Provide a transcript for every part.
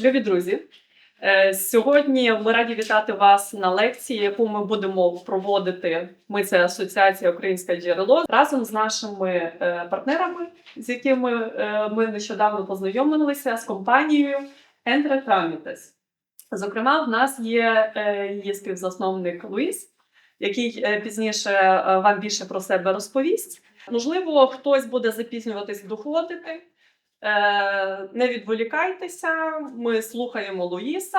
Любі друзі, е, сьогодні ми раді вітати вас на лекції, яку ми будемо проводити. Ми це Асоціація Українське джерело разом з нашими е, партнерами, з якими е, ми нещодавно познайомилися з компанією Endre Tramites. Зокрема, в нас є її співзасновник Луїс, який пізніше вам більше про себе розповість. Можливо, хтось буде запізнюватись доходити. Е, Не відволікайтеся, ми слухаємо Луїса.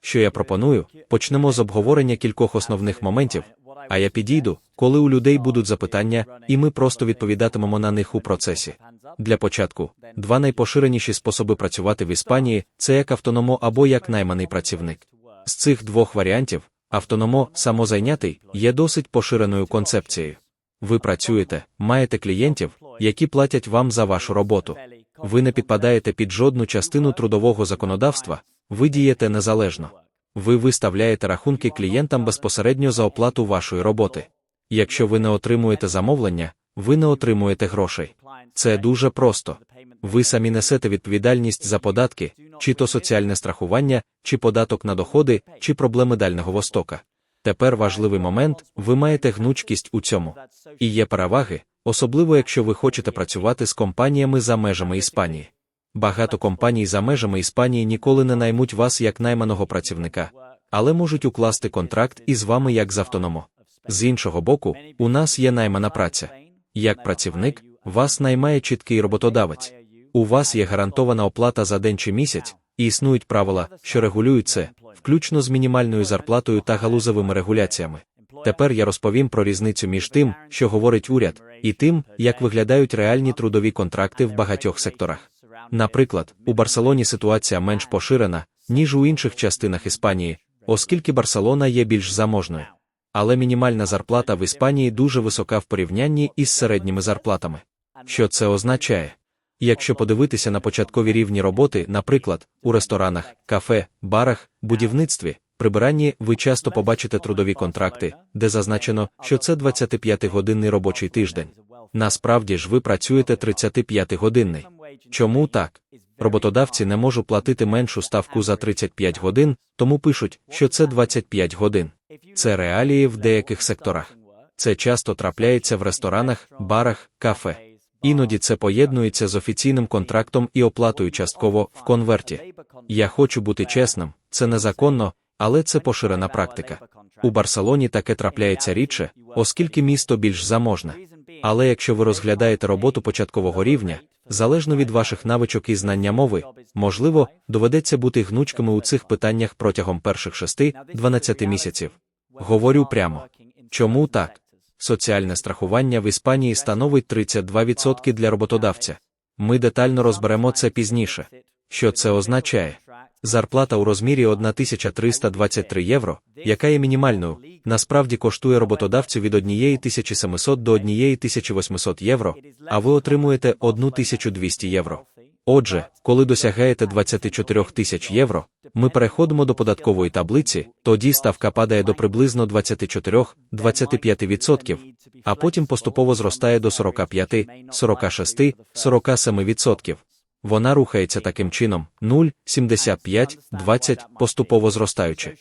Що я пропоную, почнемо з обговорення кількох основних моментів, а я підійду, коли у людей будуть запитання, і ми просто відповідатимемо на них у процесі. Для початку, два найпоширеніші способи працювати в Іспанії це як автономо або як найманий працівник. З цих двох варіантів автономо самозайнятий є досить поширеною концепцією. Ви працюєте, маєте клієнтів, які платять вам за вашу роботу. Ви не підпадаєте під жодну частину трудового законодавства, ви дієте незалежно. Ви виставляєте рахунки клієнтам безпосередньо за оплату вашої роботи. Якщо ви не отримуєте замовлення, ви не отримуєте грошей. Це дуже просто. Ви самі несете відповідальність за податки, чи то соціальне страхування, чи податок на доходи, чи проблеми Дальнього Востока. Тепер важливий момент ви маєте гнучкість у цьому. І є переваги, особливо якщо ви хочете працювати з компаніями за межами Іспанії. Багато компаній за межами Іспанії ніколи не наймуть вас як найманого працівника, але можуть укласти контракт із вами як з автономо. З іншого боку, у нас є наймана праця. Як працівник, вас наймає чіткий роботодавець. У вас є гарантована оплата за день чи місяць, і існують правила, що регулюють це, включно з мінімальною зарплатою та галузовими регуляціями. Тепер я розповім про різницю між тим, що говорить уряд, і тим, як виглядають реальні трудові контракти в багатьох секторах. Наприклад, у Барселоні ситуація менш поширена, ніж у інших частинах Іспанії, оскільки Барселона є більш заможною. Але мінімальна зарплата в Іспанії дуже висока в порівнянні із середніми зарплатами. Що це означає? Якщо подивитися на початкові рівні роботи, наприклад, у ресторанах, кафе, барах, будівництві, прибиранні, ви часто побачите трудові контракти, де зазначено, що це 25-годинний робочий тиждень. Насправді ж ви працюєте 35-годинний. Чому так? Роботодавці не можуть платити меншу ставку за 35 годин, тому пишуть, що це 25 годин. Це реалії в деяких секторах. Це часто трапляється в ресторанах, барах, кафе. Іноді це поєднується з офіційним контрактом і оплатою частково в конверті. Я хочу бути чесним, це незаконно, але це поширена практика. У Барселоні таке трапляється рідше, оскільки місто більш заможне. Але якщо ви розглядаєте роботу початкового рівня, залежно від ваших навичок і знання мови, можливо, доведеться бути гнучкими у цих питаннях протягом перших 6-12 місяців. Говорю прямо. Чому так? Соціальне страхування в Іспанії становить 32% для роботодавця. Ми детально розберемо це пізніше. Що це означає? Зарплата у розмірі 1323 євро, яка є мінімальною, насправді коштує роботодавцю від 1700 до 1800 євро, а ви отримуєте 1200 євро. Отже, коли досягаєте 24 тисяч євро, ми переходимо до податкової таблиці, тоді ставка падає до приблизно 24-25%, а потім поступово зростає до 45, 46, 47%. Вона рухається таким чином 0, 75, 20, поступово зростаючи.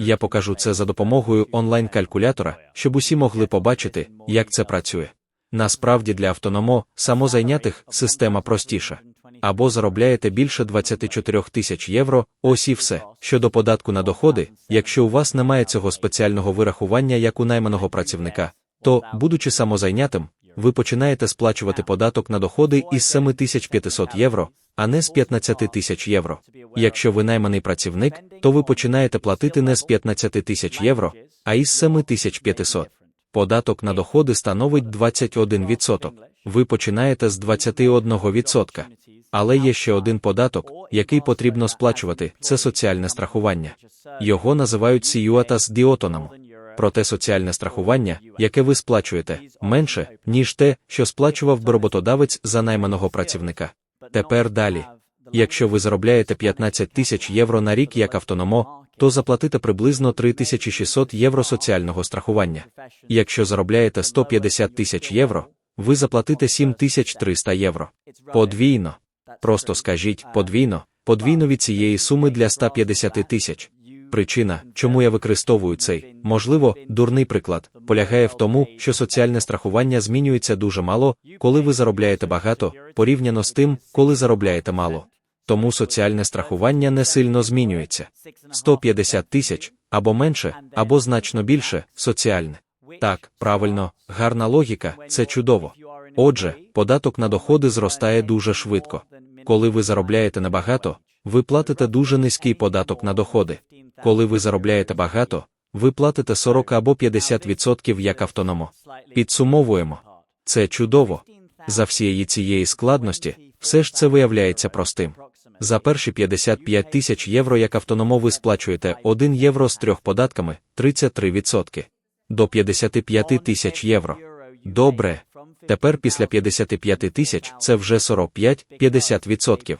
Я покажу це за допомогою онлайн-калькулятора, щоб усі могли побачити, як це працює. Насправді для автономо, самозайнятих, система простіша. Або заробляєте більше 24 тисяч євро, ось і все. Щодо податку на доходи, якщо у вас немає цього спеціального вирахування як у найманого працівника, то, будучи самозайнятим, ви починаєте сплачувати податок на доходи із 7500 євро, а не з 15 тисяч євро. Якщо ви найманий працівник, то ви починаєте платити не з 15 тисяч євро, а із 7500. Податок на доходи становить 21%. Ви починаєте з 21%. Але є ще один податок, який потрібно сплачувати це соціальне страхування. Його називають сіюатас діотоном. Проте соціальне страхування, яке ви сплачуєте, менше, ніж те, що сплачував би роботодавець за найманого працівника. Тепер далі. Якщо ви заробляєте 15 тисяч євро на рік як автономо, то заплатите приблизно 3600 євро соціального страхування. Якщо заробляєте 150 тисяч євро, ви заплатите 7300 євро. Подвійно. Просто скажіть подвійно, подвійно від цієї суми для 150 тисяч. Причина, чому я використовую цей, можливо, дурний приклад, полягає в тому, що соціальне страхування змінюється дуже мало, коли ви заробляєте багато, порівняно з тим, коли заробляєте мало. Тому соціальне страхування не сильно змінюється. 150 тисяч, або менше, або значно більше, соціальне. Так, правильно, гарна логіка, це чудово. Отже, податок на доходи зростає дуже швидко. Коли ви заробляєте небагато, ви платите дуже низький податок на доходи. Коли ви заробляєте багато, ви платите 40 або 50% як автономо. Підсумовуємо. Це чудово. За всієї цієї складності, все ж це виявляється простим. За перші 55 тисяч євро як автономо ви сплачуєте 1 євро з трьох податками 33%. До 55 тисяч євро. Добре. Тепер після 55 тисяч це вже 45-50%.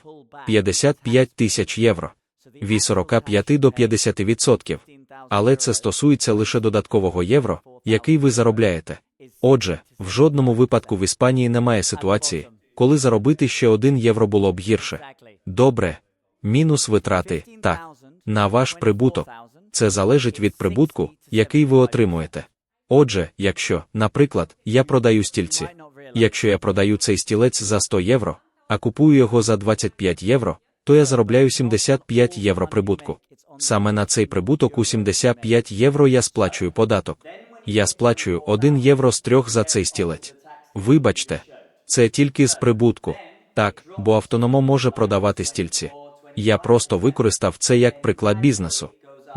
55 тисяч євро. Від 45 до 50%. Але це стосується лише додаткового євро, який ви заробляєте. Отже, в жодному випадку в Іспанії немає ситуації, коли заробити ще 1 євро було б гірше. Добре. Мінус витрати, так. На ваш прибуток. Це залежить від прибутку, який ви отримуєте. Отже, якщо, наприклад, я продаю стільці, якщо я продаю цей стілець за 100 євро, а купую його за 25 євро, то я заробляю 75 євро прибутку. Саме на цей прибуток у 75 євро я сплачую податок. Я сплачую 1 євро з трьох за цей стілець. Вибачте, це тільки з прибутку. Так, бо автономо може продавати стільці. Я просто використав це як приклад бізнесу.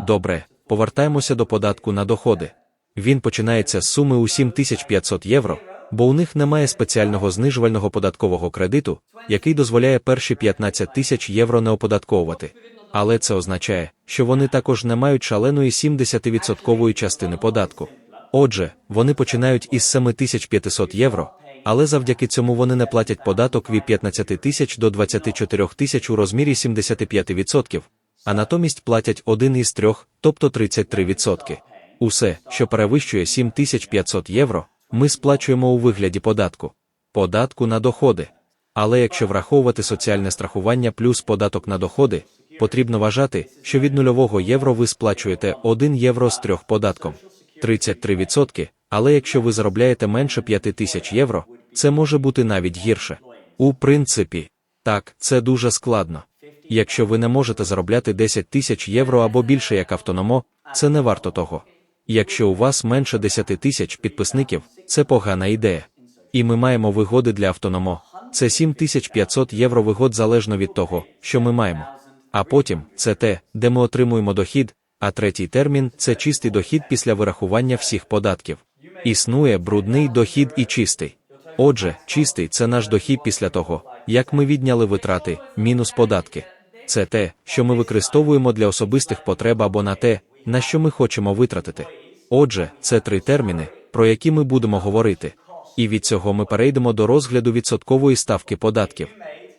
Добре, повертаємося до податку на доходи. Він починається з суми у 7500 євро, бо у них немає спеціального знижувального податкового кредиту, який дозволяє перші 15 тисяч євро не оподатковувати. Але це означає, що вони також не мають шаленої 70% частини податку. Отже, вони починають із 7500 євро, але завдяки цьому вони не платять податок від 15 тисяч до 24 тисяч у розмірі 75%, а натомість платять один із трьох, тобто 33%. Усе, що перевищує 7500 євро, ми сплачуємо у вигляді податку. Податку на доходи. Але якщо враховувати соціальне страхування плюс податок на доходи, потрібно вважати, що від нульового євро ви сплачуєте 1 євро з трьох податком 33%, але якщо ви заробляєте менше 5 тисяч євро, це може бути навіть гірше. У принципі, так, це дуже складно. Якщо ви не можете заробляти 10 тисяч євро або більше як автономо, це не варто того. Якщо у вас менше 10 тисяч підписників, це погана ідея. І ми маємо вигоди для автономо. Це 7500 євро вигод залежно від того, що ми маємо. А потім це те, де ми отримуємо дохід, а третій термін це чистий дохід після вирахування всіх податків. Існує брудний дохід і чистий. Отже, чистий це наш дохід після того, як ми відняли витрати, мінус податки. Це те, що ми використовуємо для особистих потреб або на те, на що ми хочемо витратити. Отже, це три терміни, про які ми будемо говорити. І від цього ми перейдемо до розгляду відсоткової ставки податків.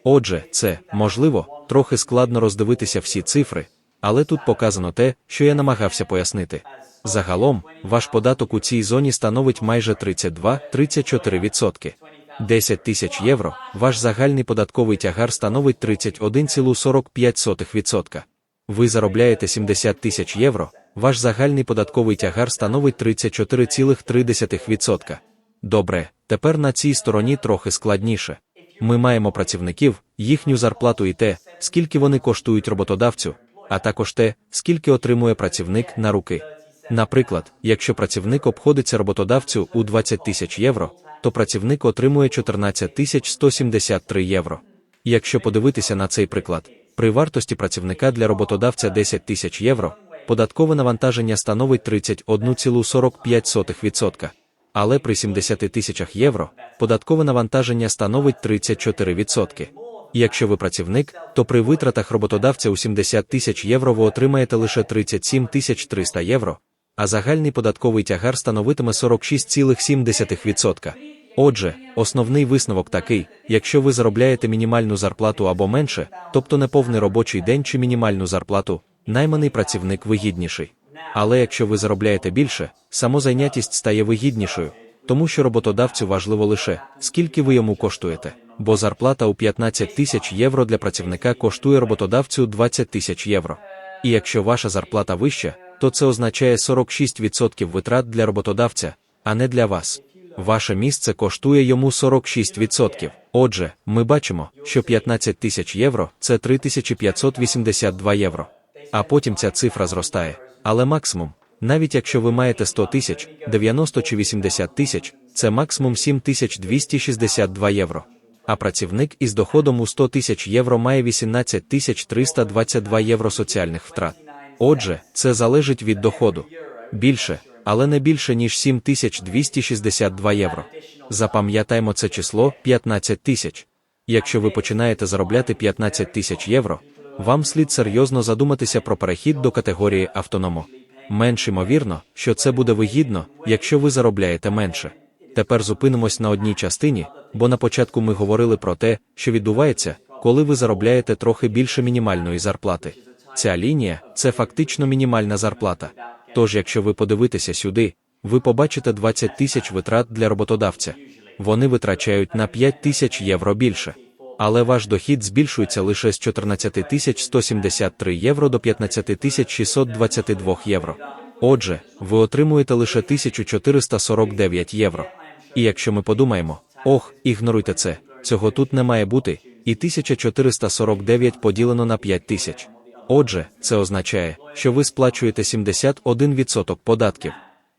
Отже, це, можливо, трохи складно роздивитися всі цифри, але тут показано те, що я намагався пояснити. Загалом, ваш податок у цій зоні становить майже 32-34%. 10 тисяч євро, ваш загальний податковий тягар становить 31,45%. Ви заробляєте 70 тисяч євро, ваш загальний податковий тягар становить 34,3%. Добре, тепер на цій стороні трохи складніше. Ми маємо працівників, їхню зарплату і те, скільки вони коштують роботодавцю, а також те, скільки отримує працівник на руки. Наприклад, якщо працівник обходиться роботодавцю у 20 тисяч євро, то працівник отримує 14 тисяч 173 євро. Якщо подивитися на цей приклад, при вартості працівника для роботодавця 10 тисяч євро, податкове навантаження становить 31,45%. Але при 70 тисячах євро податкове навантаження становить 34%. Якщо ви працівник, то при витратах роботодавця у 70 тисяч євро ви отримаєте лише 37 тисяч 300 євро, а загальний податковий тягар становитиме 46,7%. Отже, основний висновок такий: якщо ви заробляєте мінімальну зарплату або менше, тобто неповний робочий день чи мінімальну зарплату, найманий працівник вигідніший. Але якщо ви заробляєте більше, самозайнятість стає вигіднішою, тому що роботодавцю важливо лише, скільки ви йому коштуєте. Бо зарплата у 15 тисяч євро для працівника коштує роботодавцю 20 тисяч євро. І якщо ваша зарплата вища, то це означає 46% витрат для роботодавця, а не для вас. Ваше місце коштує йому 46%. Отже, ми бачимо, що 15 тисяч євро це 3582 євро. А потім ця цифра зростає. Але максимум, навіть якщо ви маєте 100 тисяч, 90 чи 80 тисяч, це максимум 7262 євро. А працівник із доходом у 100 тисяч євро має 18 тисяч 322 євро соціальних втрат. Отже, це залежить від доходу. Більше, але не більше, ніж 7262 євро. Запам'ятаймо це число 15 тисяч. Якщо ви починаєте заробляти 15 тисяч євро, вам слід серйозно задуматися про перехід до категорії автономо. Менш ймовірно, що це буде вигідно, якщо ви заробляєте менше. Тепер зупинимось на одній частині, бо на початку ми говорили про те, що відбувається, коли ви заробляєте трохи більше мінімальної зарплати. Ця лінія це фактично мінімальна зарплата. Тож, якщо ви подивитеся сюди, ви побачите 20 тисяч витрат для роботодавця. Вони витрачають на 5 тисяч євро більше. Але ваш дохід збільшується лише з 14 тисяч 173 євро до 15 тисяч 622 євро. Отже, ви отримуєте лише 1449 євро. І якщо ми подумаємо, ох, ігноруйте це, цього тут не має бути, і 1449 поділено на 5 тисяч. Отже, це означає, що ви сплачуєте 71% податків.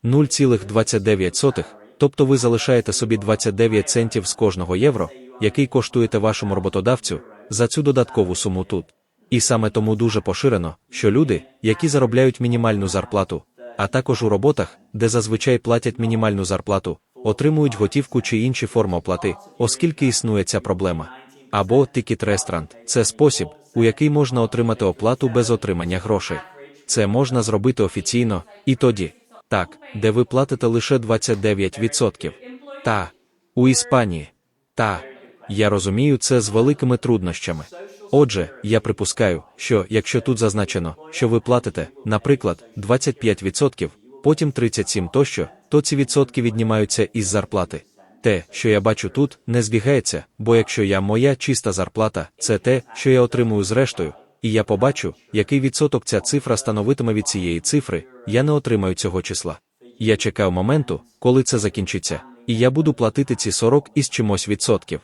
0,29, тобто ви залишаєте собі 29 центів з кожного євро, який коштуєте вашому роботодавцю, за цю додаткову суму тут. І саме тому дуже поширено, що люди, які заробляють мінімальну зарплату, а також у роботах, де зазвичай платять мінімальну зарплату, отримують готівку чи інші форми оплати, оскільки існує ця проблема. Або Ticket Restaurant – це спосіб, у який можна отримати оплату без отримання грошей. Це можна зробити офіційно, і тоді, так, де ви платите лише 29%. Та, у Іспанії. Та, я розумію це з великими труднощами. Отже, я припускаю, що якщо тут зазначено, що ви платите, наприклад, 25%, потім 37 тощо, то ці відсотки віднімаються із зарплати. Те, що я бачу тут, не збігається, бо якщо я моя чиста зарплата, це те, що я отримую зрештою, і я побачу, який відсоток ця цифра становитиме від цієї цифри, я не отримаю цього числа. Я чекав моменту, коли це закінчиться, і я буду платити ці 40 із чимось відсотків.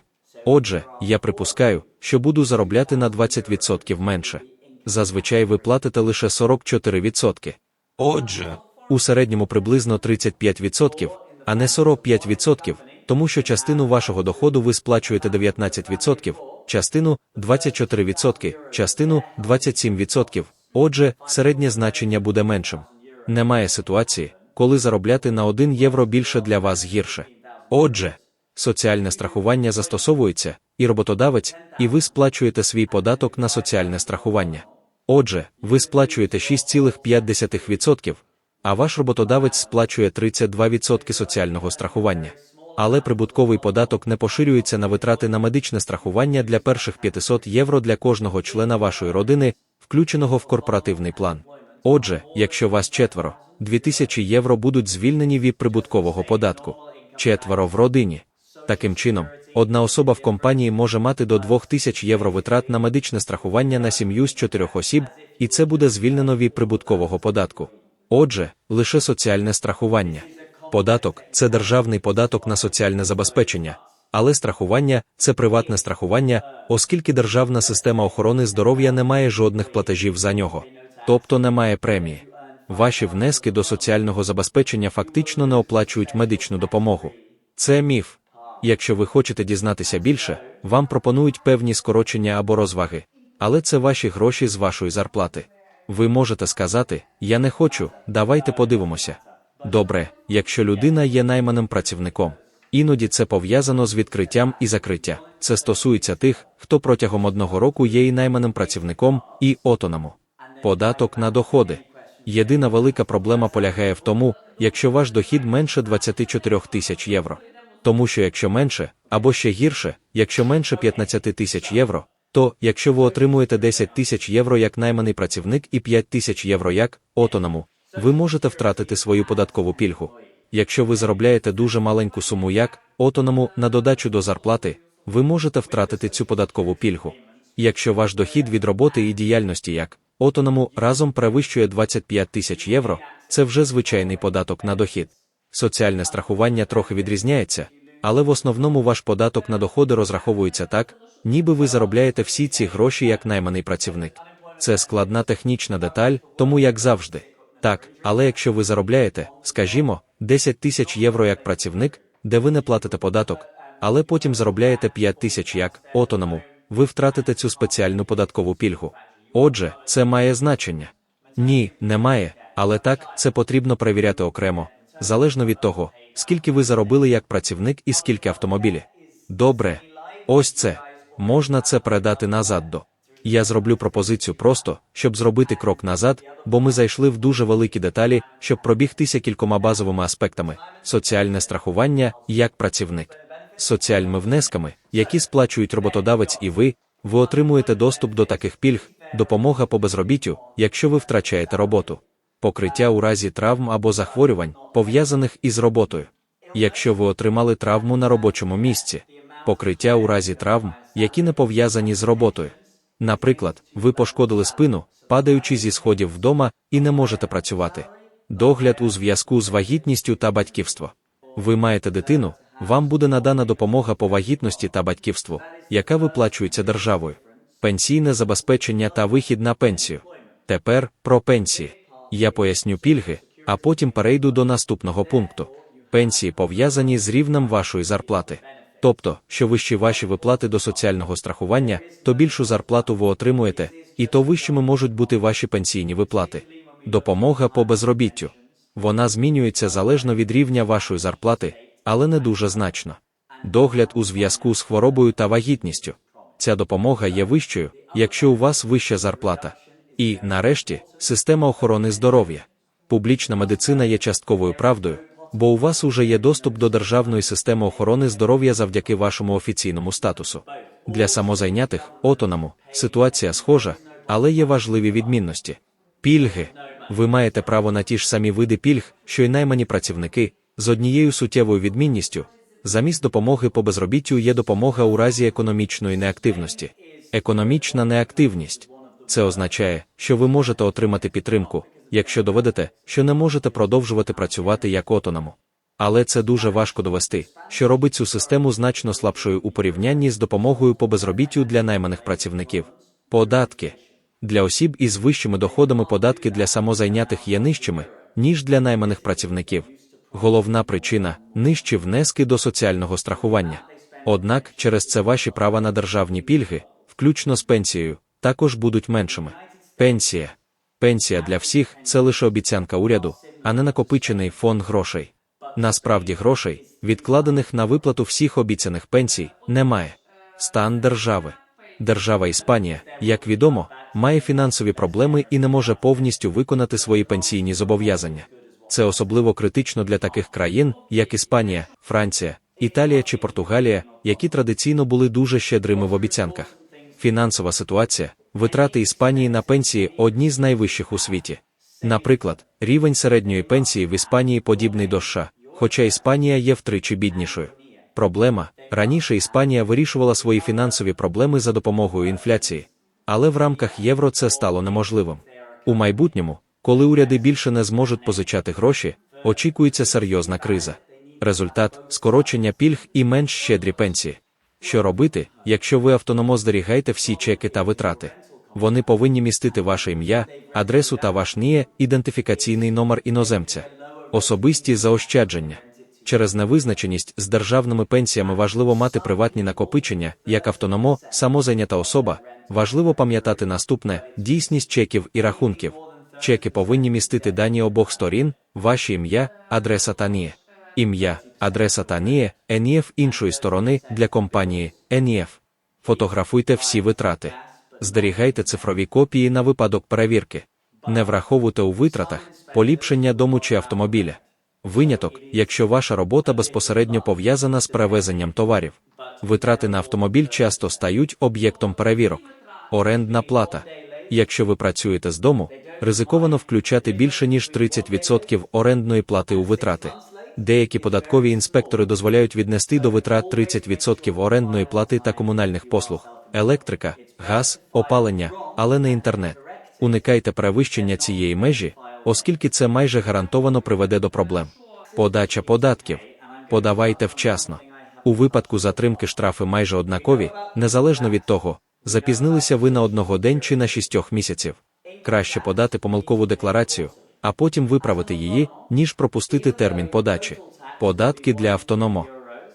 Отже, я припускаю, що буду заробляти на 20% менше. Зазвичай ви платите лише 44%. Отже, У середньому приблизно 35%, а не 45%, тому що частину вашого доходу ви сплачуєте 19%, частину 24%, частину 27%. Отже, середнє значення буде меншим. Немає ситуації, коли заробляти на 1 євро більше для вас гірше. Отже, соціальне страхування застосовується, і роботодавець, і ви сплачуєте свій податок на соціальне страхування. Отже, ви сплачуєте 6,5%, а ваш роботодавець сплачує 32% соціального страхування. Але прибутковий податок не поширюється на витрати на медичне страхування для перших 500 євро для кожного члена вашої родини, включеного в корпоративний план. Отже, якщо вас четверо, 2000 євро будуть звільнені від прибуткового податку. Четверо в родині. Таким чином, одна особа в компанії може мати до 2000 євро витрат на медичне страхування на сім'ю з чотирьох осіб, і це буде звільнено від прибуткового податку. Отже, лише соціальне страхування. Податок це державний податок на соціальне забезпечення, але страхування це приватне страхування, оскільки державна система охорони здоров'я не має жодних платежів за нього, тобто немає премії. Ваші внески до соціального забезпечення фактично не оплачують медичну допомогу. Це міф. Якщо ви хочете дізнатися більше, вам пропонують певні скорочення або розваги, але це ваші гроші з вашої зарплати. Ви можете сказати: Я не хочу, давайте подивимося. Добре, якщо людина є найманим працівником. Іноді це пов'язано з відкриттям і закриття. Це стосується тих, хто протягом одного року є і найманим працівником, і отоному. Податок на доходи. Єдина велика проблема полягає в тому, якщо ваш дохід менше 24 тисяч євро. Тому що якщо менше, або ще гірше, якщо менше 15 тисяч євро, то, якщо ви отримуєте 10 тисяч євро як найманий працівник і 5 тисяч євро як отоному, ви можете втратити свою податкову пільгу. Якщо ви заробляєте дуже маленьку суму як отоному на додачу до зарплати, ви можете втратити цю податкову пільгу. Якщо ваш дохід від роботи і діяльності як отоному разом перевищує 25 тисяч євро, це вже звичайний податок на дохід. Соціальне страхування трохи відрізняється, але в основному ваш податок на доходи розраховується так, ніби ви заробляєте всі ці гроші як найманий працівник. Це складна технічна деталь, тому як завжди. Так, але якщо ви заробляєте, скажімо, 10 тисяч євро як працівник, де ви не платите податок, але потім заробляєте 5 тисяч як отоному, ви втратите цю спеціальну податкову пільгу. Отже, це має значення. Ні, немає, але так, це потрібно перевіряти окремо, залежно від того, скільки ви заробили як працівник і скільки автомобілі. Добре, ось це. Можна це передати назад до. Я зроблю пропозицію просто, щоб зробити крок назад, бо ми зайшли в дуже великі деталі, щоб пробігтися кількома базовими аспектами: соціальне страхування як працівник, соціальними внесками, які сплачують роботодавець і ви, ви отримуєте доступ до таких пільг, допомога по безробіттю, якщо ви втрачаєте роботу, покриття у разі травм або захворювань, пов'язаних із роботою. Якщо ви отримали травму на робочому місці, покриття у разі травм, які не пов'язані з роботою. Наприклад, ви пошкодили спину, падаючи зі сходів вдома і не можете працювати. Догляд у зв'язку з вагітністю та батьківство. Ви маєте дитину, вам буде надана допомога по вагітності та батьківству, яка виплачується державою. Пенсійне забезпечення та вихід на пенсію. Тепер про пенсії. Я поясню пільги, а потім перейду до наступного пункту. Пенсії пов'язані з рівнем вашої зарплати. Тобто, що вищі ваші виплати до соціального страхування, то більшу зарплату ви отримуєте, і то вищими можуть бути ваші пенсійні виплати. Допомога по безробіттю. Вона змінюється залежно від рівня вашої зарплати, але не дуже значно. Догляд у зв'язку з хворобою та вагітністю. Ця допомога є вищою, якщо у вас вища зарплата. І, нарешті, система охорони здоров'я. Публічна медицина є частковою правдою, бо у вас уже є доступ до державної системи охорони здоров'я завдяки вашому офіційному статусу. Для самозайнятих, отоному, ситуація схожа, але є важливі відмінності. Пільги. Ви маєте право на ті ж самі види пільг, що й наймані працівники, з однією суттєвою відмінністю. Замість допомоги по безробіттю є допомога у разі економічної неактивності. Економічна неактивність це означає, що ви можете отримати підтримку, якщо доведете, що не можете продовжувати працювати як отоному. Але це дуже важко довести, що робить цю систему значно слабшою у порівнянні з допомогою по безробіттю для найманих працівників. Податки для осіб із вищими доходами податки для самозайнятих є нижчими, ніж для найманих працівників. Головна причина нижчі внески до соціального страхування. Однак через це ваші права на державні пільги, включно з пенсією, також будуть меншими. Пенсія. Пенсія для всіх це лише обіцянка уряду, а не накопичений фонд грошей. Насправді грошей, відкладених на виплату всіх обіцяних пенсій, немає. Стан держави. Держава Іспанія, як відомо, має фінансові проблеми і не може повністю виконати свої пенсійні зобов'язання. Це особливо критично для таких країн, як Іспанія, Франція, Італія чи Португалія, які традиційно були дуже щедрими в обіцянках. Фінансова ситуація, витрати Іспанії на пенсії одні з найвищих у світі. Наприклад, рівень середньої пенсії в Іспанії подібний до США, хоча Іспанія є втричі біднішою. Проблема раніше Іспанія вирішувала свої фінансові проблеми за допомогою інфляції, але в рамках євро це стало неможливим. У майбутньому, коли уряди більше не зможуть позичати гроші, очікується серйозна криза. Результат скорочення пільг і менш щедрі пенсії. Що робити, якщо ви автономо зберігаєте всі чеки та витрати? Вони повинні містити ваше ім'я, адресу та ваш НІЕ, ідентифікаційний номер іноземця, особисті заощадження. Через невизначеність з державними пенсіями важливо мати приватні накопичення, як автономо, самозайнята особа. Важливо пам'ятати наступне: дійсність чеків і рахунків. Чеки повинні містити дані обох сторін, ваше ім'я, адреса та НІЕ. Ім'я, адреса та НІЕ, ЕНІЕФ іншої сторони для компанії ЕНІЕФ. Фотографуйте всі витрати. Зберігайте цифрові копії на випадок перевірки. Не враховуйте у витратах поліпшення дому чи автомобіля. Виняток, якщо ваша робота безпосередньо пов'язана з перевезенням товарів. Витрати на автомобіль часто стають об'єктом перевірок. Орендна плата. Якщо ви працюєте з дому, ризиковано включати більше ніж 30% орендної плати у витрати. Деякі податкові інспектори дозволяють віднести до витрат 30% орендної плати та комунальних послуг, електрика, газ, опалення, але не інтернет. Уникайте перевищення цієї межі, оскільки це майже гарантовано приведе до проблем. Подача податків. Подавайте вчасно. У випадку затримки штрафи майже однакові, незалежно від того, запізнилися ви на одного день чи на шістьох місяців. Краще подати помилкову декларацію, а потім виправити її, ніж пропустити термін подачі. Податки для автономо.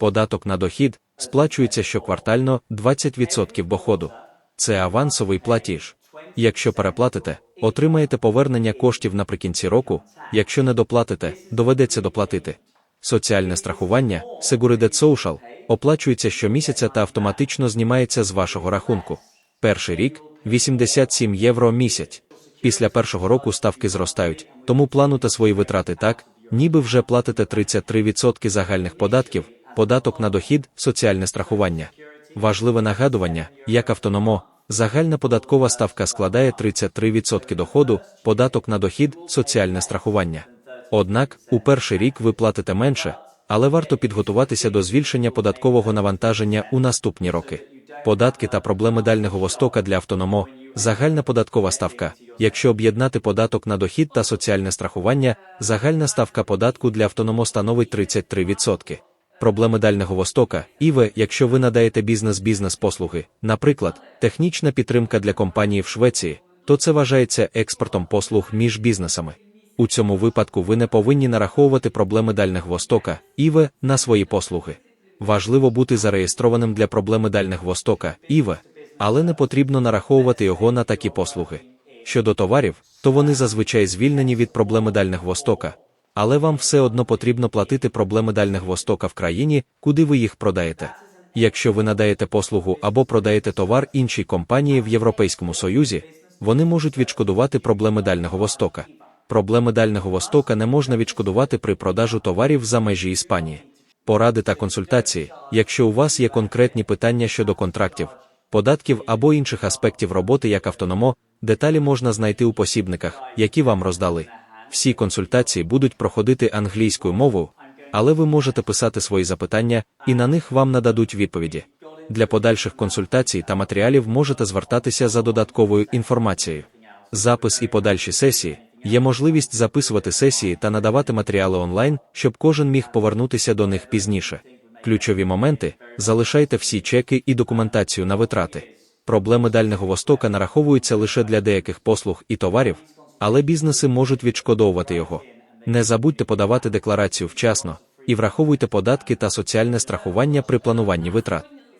Податок на дохід сплачується щоквартально 20% доходу. Це авансовий платіж. Якщо переплатите, отримаєте повернення коштів наприкінці року, якщо не доплатите, доведеться доплатити. Соціальне страхування Seguridad Social оплачується щомісяця та автоматично знімається з вашого рахунку. Перший рік 87 євро місяць. Після першого року ставки зростають, тому плануйте свої витрати так, ніби вже платите 33% загальних податків, податок на дохід, соціальне страхування. Важливе нагадування, як автономо, загальна податкова ставка складає 33% доходу, податок на дохід, соціальне страхування. Однак, у перший рік ви платите менше, але варто підготуватися до збільшення податкового навантаження у наступні роки. Податки та проблеми Дальнього Востока для автономо, загальна податкова ставка. Якщо об'єднати податок на дохід та соціальне страхування, загальна ставка податку для автономо становить 33%. Проблеми Дальнього Востока, ІВЕ, якщо ви надаєте бізнес-бізнес послуги, наприклад, технічна підтримка для компанії в Швеції, то це вважається експортом послуг між бізнесами. У цьому випадку ви не повинні нараховувати проблеми Дальнього Востока, ІВЕ, на свої послуги. Важливо бути зареєстрованим для проблеми Дальнього Востока, ІВЕ, але не потрібно нараховувати його на такі послуги. Щодо товарів, то вони зазвичай звільнені від проблеми Дальнього Востока, але вам все одно потрібно платити проблеми Дальнього Востока в країні, куди ви їх продаєте. Якщо ви надаєте послугу або продаєте товар іншій компанії в Європейському Союзі, вони можуть відшкодувати проблеми Дальнього Востока. Проблеми Дальнього Востока не можна відшкодувати при продажу товарів за межі Іспанії. Поради та консультації, якщо у вас є конкретні питання щодо контрактів, податків або інших аспектів роботи як автономо, деталі можна знайти у посібниках, які вам роздали. Всі консультації будуть проходити англійською мовою, але ви можете писати свої запитання, і на них вам нададуть відповіді. Для подальших консультацій та матеріалів можете звертатися за додатковою інформацією. Запис і подальші сесії є можливість записувати сесії та надавати матеріали онлайн, щоб кожен міг повернутися до них пізніше. Ключові моменти залишайте всі чеки і документацію на витрати. Проблеми Дальнього Востока нараховуються лише для деяких послуг і товарів, але бізнеси можуть відшкодовувати його. Не забудьте подавати декларацію вчасно і враховуйте податки та соціальне страхування при плануванні витрат.